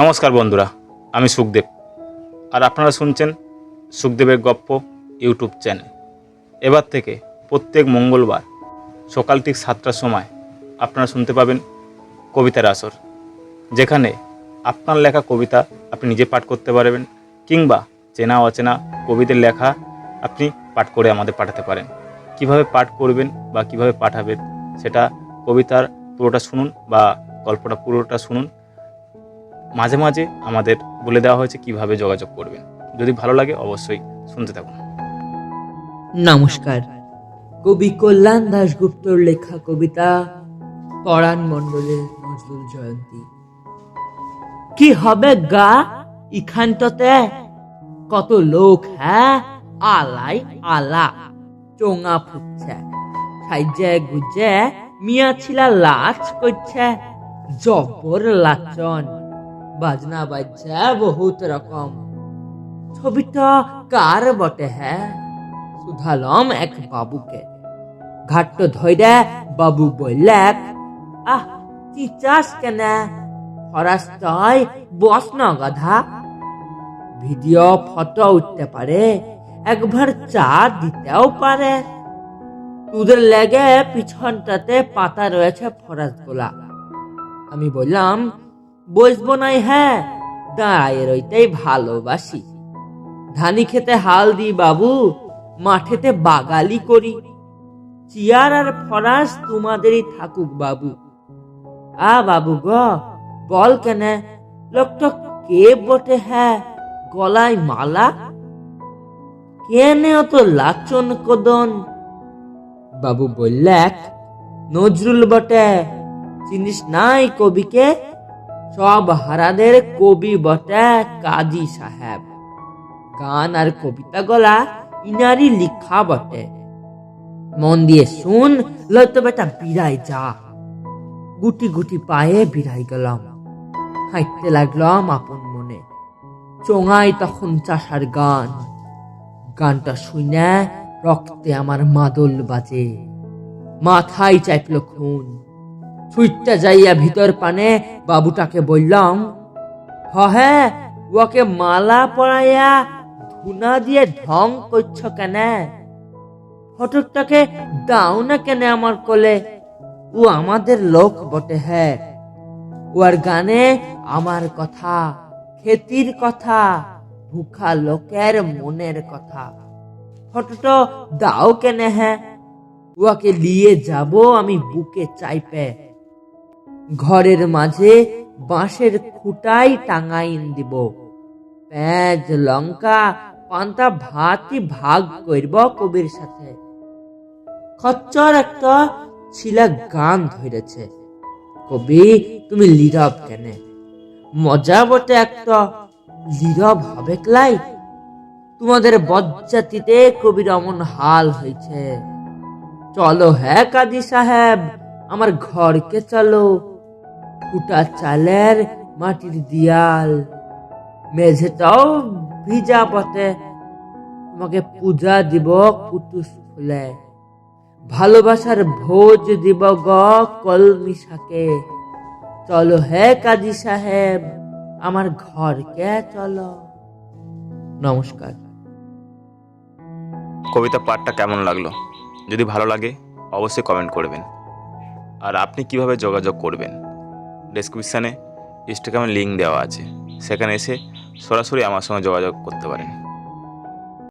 নমস্কার বন্ধুরা, আমি সুখদেব। আর আপনারা শুনছেন সুখদেবের গপ্প ইউটিউব চ্যানেল। এবার থেকে প্রত্যেক মঙ্গলবার সকাল ঠিক সাতটার সময় আপনারা শুনতে পাবেন কবিতার আসর, যেখানে আপনার লেখা কবিতা আপনি নিজে পাঠ করতে পারবেন, কিংবা চেনা অচেনা কবিদের লেখা আপনি পাঠ করে আমাদের পাঠাতে পারেন। কীভাবে পাঠ করবেন বা কীভাবে পাঠাবেন, সেটা কবিতার পুরোটা শুনুন বা গল্পটা পুরোটা শুনুন মাঝে মাঝে আমাদের বলে দেওয়া হয়েছে কীভাবে যোগাযোগ করবেন। যদি ভালো লাগে অবশ্যই শুনতে থাকুন। নমস্কার। কবি কল্যাণ দাশগুপ্তর লেখা কবিতা পরাণ মণ্ডলের নজরুল জয়ন্তী। কি হবে গা ইখানটাতে? কত লোক হ্যাঁ? আলাই, আলা। চোঙা ফুটছে। সাইজে গুজে, মিয়া ছিলা লাচ করছে। জব্বর লাচন। বাজনা বাজছে বহুত রকম। ছবিটা কার বটে হ্যাঁ? শুধালম এক বাবুকে। ঘাট্ট ধৈরে বাবু বললেক আহ চিচাস কেন? ফরাস্তয় বস না গাধা। ভিডিও ফটো উঠতে পারে, একবার চা দিতেও পারে। তোদের লেগে পিছনটাতে পাতা রয়েছে ফরাস গোলা আমি বললাম বসবো নাই হ্যাঁ? দাঁড়ায় রইতেই ভালোবাসি। ধানি খেতে হাল দি বাবু, মাঠেতে বাগালি করি। চিয়ার আর ফরাস তোমাদেরই থাকুক বাবু। আ বাবু গ, বল কেন, লোকটা কে বটে হ্যাঁ? গলায় মালা? কেনে অত লাচন কদন? বাবু বললেক, নজরুল বটে, চিনিস নাই কবিকে? সব হারাদের কবি বটে কাজী সাহেব। গান আর কবিতা গলা ইনারি লিখা বটে। মন দিয়ে শুন লয়তো বেটা বিড়াই যা। গুটি গুটি পায়ে বিড়াই গেলাম। হাঁটতে লাগলাম আপন মনে। চোঙাই তখন চাষার গান। গানটা শুনে রক্তে আমার মাদল বাজে। মাথায় চাইপল খুন। ছুটটা যাইয়া ভিতর পানে বাবুটাকে বললাম হ হ্যাঁ ওকে মালা পরাইয়া ধুনা দিয়ে ঢং করছ কেন? ফটকটাকে দাও না কেন আমার কোলে? ও আমাদের লোক বটে হ্যাঁ ও আর গানে আমার কথা, খেতির কথা, ভুখা লোকের মনের কথা। ফটোটা দাও কেন হ্যাঁ উহাকে নিয়ে যাব আমি বুকে চাইপে। ঘরের মাঝে বাঁশের খুঁটাই টাঙাইন দিব। পেঁয়াজ, লঙ্কা, পান্তা, ভাতই ভাগ করব কবির সাথে। খচ্চর একটা ছিলা গান ধরেছে। কবি, তুমি লীরব কেন? মজা বটে একটা লীরব হবে ক্লাই। তোমাদের বজ্জাতিতে কবির অমন হাল হয়েছে চলো হ্যাঁ কাজী সাহেব, আমার ঘরকে চলো। ফুটা চালের মাটির দিয়াল। মেঝেটাও ভিজা পথে তোমাকে পূজা দিব কুটুস ফুলে। ভালোবাসার ভোজ দিব গ কলমি শাকে। চলো হে কাজী সাহেব, আমার ঘরকে চলো। নমস্কার। কবিতা পাঠটা কেমন লাগল? যদি ভালো লাগে, অবশ্যই কমেন্ট করবেন। আর আপনি কীভাবে যোগাযোগ করবেন? ডেসক্রিপশানে ইনস্টাগ্রামের লিঙ্ক দেওয়া আছে। সেখানে এসে সরাসরি আমার সঙ্গে যোগাযোগ করতে পারেন।